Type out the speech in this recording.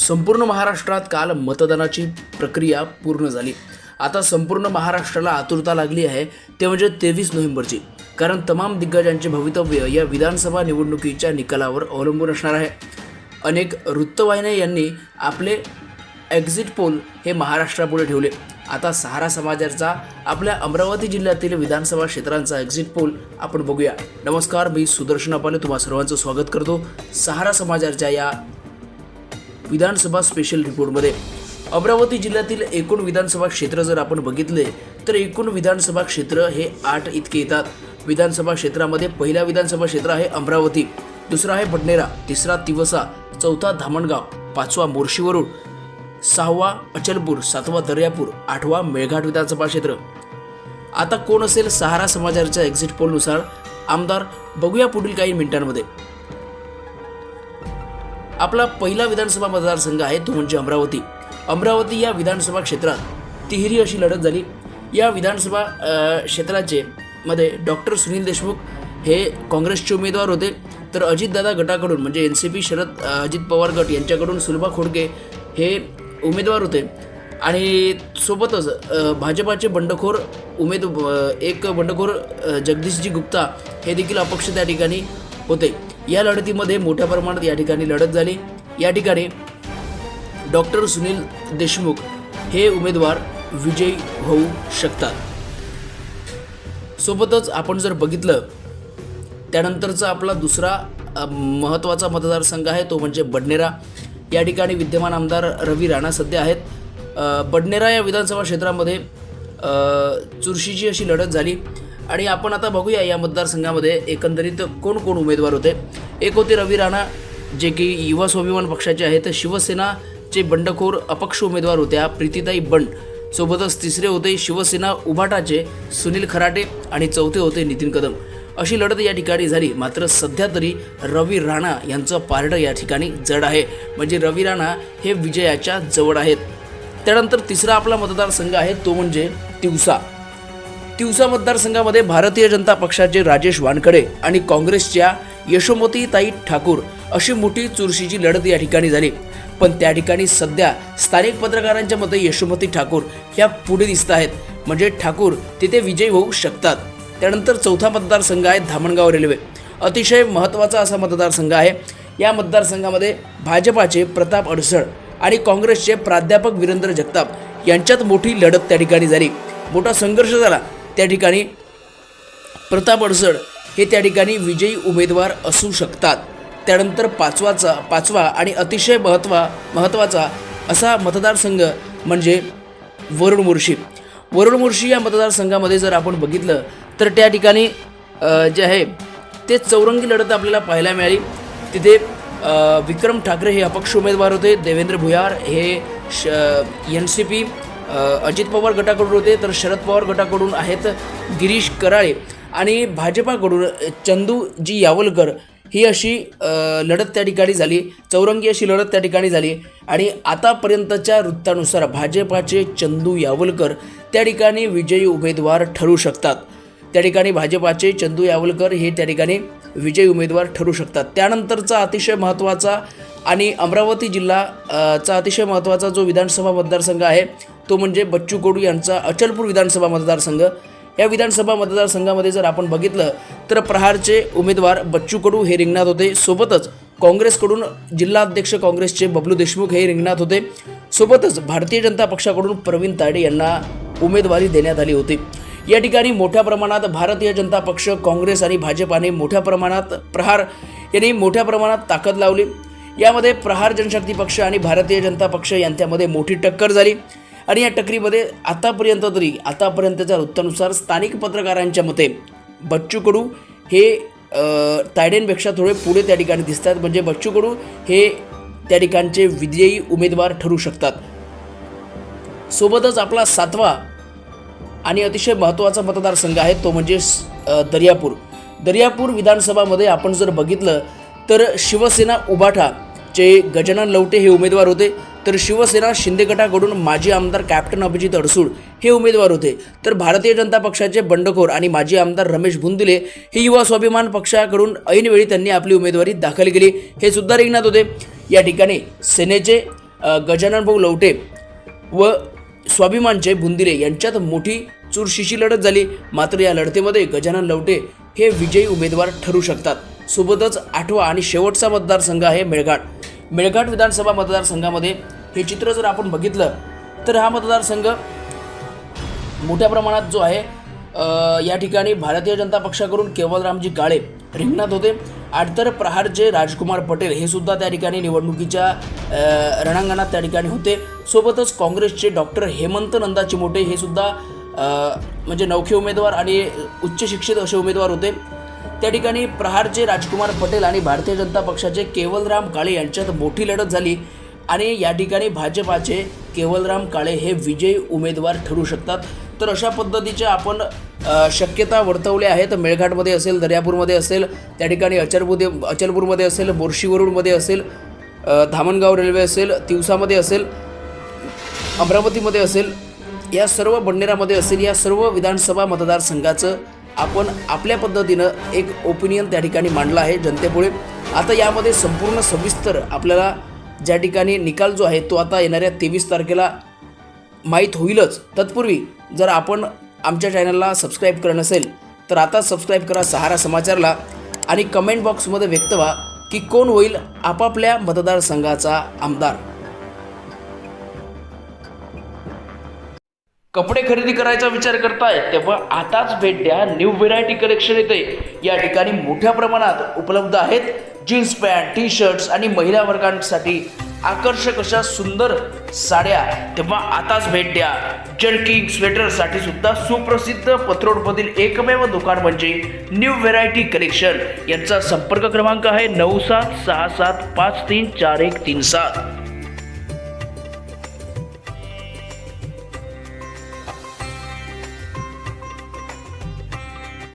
संपूर्ण महाराष्ट्रात काल मतदानाची प्रक्रिया पूर्ण झाली. आता संपूर्ण महाराष्ट्राला आतुरता लागली आहे ते म्हणजे तेवीस नोव्हेंबरची. कारण तमाम दिग्गजांचे भवितव्य या विधानसभा निवडणुकीच्या निकालावर अवलंबून असणार आहे. अनेक वृत्तवाहिन्या यांनी आपले एक्झिट पोल हे महाराष्ट्रापुढे ठेवले. आता सहारा समाजाचा आपल्या अमरावती जिल्ह्यातील विधानसभा क्षेत्रांचा एक्झिट पोल आपण बघूया. नमस्कार मी सुदर्शन अपाले तुम्हा सर्वांचं स्वागत करतो. सहारा समाजाच्या या विधानसभा स्पेशल रिपोर्टमध्ये अमरावती जिल्ह्यातील एकूण विधानसभा क्षेत्र जर आपण बघितले तर एकूण विधानसभा क्षेत्र हे आठ इतके येतात. विधानसभा क्षेत्रामध्ये पहिला विधानसभा क्षेत्र आहे अमरावती. दुसरा आहे बडनेरा तिसरा तिवसा. चौथा धामणगाव. पाचवा मोर्शीवरुड. सहावा अचलपूर. सातवा दर्यापूर. आठवा मेळघाट विधानसभा क्षेत्र. आता कोण असेल सहारा समाजाच्या एक्झिट पोलनुसार आमदार बघूया पुढील काही मिनिटांमध्ये. आपला पहिला विधानसभा मतदारसंघ आहे तो म्हणजे अमरावती. अमरावती या विधानसभा क्षेत्रात तिहेरी अशी लढत झाली. या विधानसभा क्षेत्राचे मध्ये डॉक्टर सुनील देशमुख हे काँग्रेसचे उमेदवार होते. तर अजितदादा गटाकडून म्हणजे N C P Sharad Ajit Pawar गट यांच्याकडून सुलभा खोडके हे उमेदवार होते. आणि सोबतच भाजपाचे बंडखोर उमेद एक बंडखोर जगदीशजी गुप्ता हे देखील अपक्ष त्या ठिकाणी होते. या लढतीमध्ये मोठ्या प्रमाणात या ठिकाणी लढत झाली. या ठिकाणी डॉक्टर सुनील देशमुख हे उमेदवार विजयी होऊ शकतात. सोबतच आपण जर बघितलं त्यानंतरचा आपला दुसरा महत्त्वाचा मतदारसंघ आहे तो म्हणजे बडनेरा. या ठिकाणी विद्यमान आमदार रवी राणा सध्या आहेत. बडनेरा या विधानसभा क्षेत्रामध्ये चुरशीची अशी लढत झाली. आणि आपण आता बघूया या मतदारसंघामध्ये एकंदरीत कोण कोण उमेदवार होते. एक होते रवी राणा जे की युवा स्वाभिमान पक्षाचे आहेत. शिवसेनाचे बंडखोर अपक्ष उमेदवार होत्या प्रीतीताई बंड. सोबतच तिसरे होते शिवसेना उभाटाचे सुनील खराटे आणि चौथे होते नितीन कदम. अशी लढत या ठिकाणी झाली. मात्र सध्या तरी रवी राणा यांचं पारडं या ठिकाणी जड आहे. म्हणजे रवी राणा हे विजयाच्या जवळ आहेत. त्यानंतर तिसरा आपला मतदारसंघ आहे तो म्हणजे तिवसा. तिवसा मतदारसंघामध्ये भारतीय जनता पक्षाचे राजेश वानखडे आणि काँग्रेसच्या यशोमतीताई ठाकूर अशी मोठी चुरशीची लढत या ठिकाणी झाली. पण त्या ठिकाणी सध्या स्थानिक पत्रकारांच्या मते यशोमती ठाकूर ह्या पुढे दिसत आहेत. म्हणजे ठाकूर तिथे विजयी होऊ शकतात. त्यानंतर चौथा मतदारसंघ आहे धामणगाव रेल्वे. अतिशय महत्त्वाचा असा मतदारसंघ आहे. या मतदारसंघामध्ये भाजपाचे प्रताप अडसळ आणि काँग्रेसचे प्राध्यापक वीरेंद्र जगताप यांच्यात मोठी लढत त्या ठिकाणी झाली. मोठा संघर्ष झाला. त्या ठिकाणी प्रताप अडसड हे त्या ठिकाणी विजयी उमेदवार असू शकतात. त्यानंतर पाचवाचा पाचवा आणि अतिशय महत्त्वा महत्त्वाचा असा मतदारसंघ म्हणजे वरुण मुर्शी. वरुण मुर्शी या मतदारसंघामध्ये जर आपण बघितलं तर त्या ठिकाणी जे आहे ते चौरंगी लढत आपल्याला पाहायला मिळाली. तिथे विक्रम ठाकरे हे अपक्ष उमेदवार होते देवेंद्र भुयार हे श N C P Ajit Pawar गटाकडून होते तर शरद पवार गटाकडून आहेत गिरीश कराळे. आणि भाजपाकडून चंदू जी यावलकर ही अशी लढत त्या ठिकाणी झाली चौरंगी अशी लढत त्या ठिकाणी झाली. आणि आतापर्यंतच्या वृत्तानुसार भाजपाचे चंदू यावलकर त्या ठिकाणी विजयी उमेदवार ठरू शकतात. त्या ठिकाणी भाजपाचे चंदू यावलकर हे त्या ठिकाणी विजयी उमेदवार ठरू शकतात. त्यानंतरचा अतिशय महत्त्वाचा आणि अमरावती जिल्हा चा अतिशय महत्त्वाचा जो विधानसभा मतदारसंघ आहे तो म्हणजे बच्चू कडू यांचा अचलपूर विधानसभा मतदारसंघ. या विधानसभा मतदारसंघामध्ये जर आपण बघितलं तर प्रहारचे उमेदवार बच्चू कडू हे रिंगणात होते. सोबतच काँग्रेसकडून जिल्हाध्यक्ष काँग्रेसचे बबलू देशमुख हे रिंगणात होते. सोबतच भारतीय जनता पक्षाकडून प्रवीण ताडे यांना उमेदवारी देण्यात आली होती. या ठिकाणी मोठ्या प्रमाणात भारतीय जनता पक्ष काँग्रेस आणि भाजपाने मोठ्या प्रमाणात प्रहार यांनी मोठ्या प्रमाणात ताकद लावली. यामध्ये प्रहार जनशक्ती पक्ष आणि भारतीय जनता पक्ष यांच्यामध्ये मोठी टक्कर झाली. आणि या टकरीमध्ये आतापर्यंत तरी आतापर्यंतच्या वृत्तानुसार स्थानिक पत्रकारांच्या मते बच्चू कडू हे अ, तायडेंपेक्षा थोडे पुढे त्या ठिकाणी दिसतात. म्हणजे बच्चू कडू हे त्या ठिकाणचे विजयी उमेदवार ठरू शकतात. सोबतच आपला सातवा आणि अतिशय महत्त्वाचा मतदारसंघ आहे तो म्हणजे दर्यापूर. दर्यापूर विधानसभामध्ये आपण जर बघितलं तर शिवसेना उबाठाचे गजानन लवटे हे उमेदवार होते. तर शिवसेना शिंदे गटाकडून माजी आमदार कॅप्टन अभिजित अडसूळ हे उमेदवार होते. तर भारतीय जनता पक्षाचे बंडखोर आणि माजी आमदार रमेश बुंदिले हे युवा स्वाभिमान पक्षाकडून ऐनवेळी त्यांनी आपली उमेदवारी दाखल केली. हे सुद्धा रिंगणात होते. या ठिकाणी सेनेचे गजानन भाऊ लवटे व स्वाभिमानचे बुंदिले यांच्यात मोठी चुरशीची लढत झाली. मात्र या लढतीमध्ये गजानन लवटे हे विजयी उमेदवार ठरू शकतात. सोबतच आठवा आणि शेवटचा मतदारसंघ आहे मेळघाट. मेळघाट विधानसभा मतदारसंघामध्ये हे चित्र जर आपण बघितलं तर हा मतदारसंघ मोठ्या प्रमाणात जो आहे या ठिकाणी भारतीय जनता पक्षाकडून केवलरामजी काळे रिंगणात होते. आणि तर प्रहारचे राजकुमार पटेल हे सुद्धा त्या ठिकाणी निवडणुकीच्या रणांगणात त्या ठिकाणी होते. सोबतच काँग्रेसचे डॉक्टर हेमंत नंदा चिमोटे हे सुद्धा म्हणजे नौखे उमेदवार आणि उच्च शिक्षित असे उमेदवार होते. त्या ठिकाणी प्रहारचे राजकुमार पटेल आणि भारतीय जनता पक्षाचे केवलराम काळे यांच्यात मोठी लढत झाली. आणि या ठिकाणी भाजपाचे केवलराम काळे हे विजयी उमेदवार ठरू शकतात. तर अशा पद्धतीच्या आपण शक्यता वर्तवल्या आहेत. मेळघाटमध्ये असेल दर्यापूरमध्ये असेल त्या ठिकाणी अचलपूर अचलपूरमध्ये असेल बोरशीवरूडमध्ये असेल धामणगाव रेल्वे असेल तिवसामध्ये असेल अमरावतीमध्ये असेल या सर्व बंडेरामध्ये असेल या सर्व विधानसभा मतदारसंघाचं आपण आपल्या पद्धतीनं एक ओपिनियन त्या ठिकाणी मांडला आहे जनतेपुढे. आता यामध्ये संपूर्ण सविस्तर आपल्याला ज्या ठिकाणी निकाल जो आहे तो आता येणाऱ्या तेवीस तारखेला माहीत होईलच. तत्पूर्वी जर आपण आमच्या चॅनलला सबस्क्राईब करणं नसेल तर आता सबस्क्राईब करा सहारा समाचारला आणि कमेंट बॉक्समध्ये व्यक्त व्हा की कोण होईल आपापल्या मतदारसंघाचा आमदार. कपडे खरेदी करायचा विचार करताय तेव्हा आताच भेट द्या. न्यू व्हेरायटी कलेक्शन येते. या ठिकाणी मोठ्या प्रमाणात उपलब्ध आहेत जीन्स पॅन्ट टी शर्ट्स आणि महिला वर्गांसाठी आकर्षक अशा सुंदर साड्या. तेव्हा आताच भेट द्या. जर्किंग स्वेटरसाठी सुद्धा सुप्रसिद्ध पथरोडमधील एकमेव दुकान म्हणजे न्यू व्हेरायटी कलेक्शन यांचा संपर्क क्रमांक आहे नऊ सात सहा सात पाच तीन चार एक तीन सात.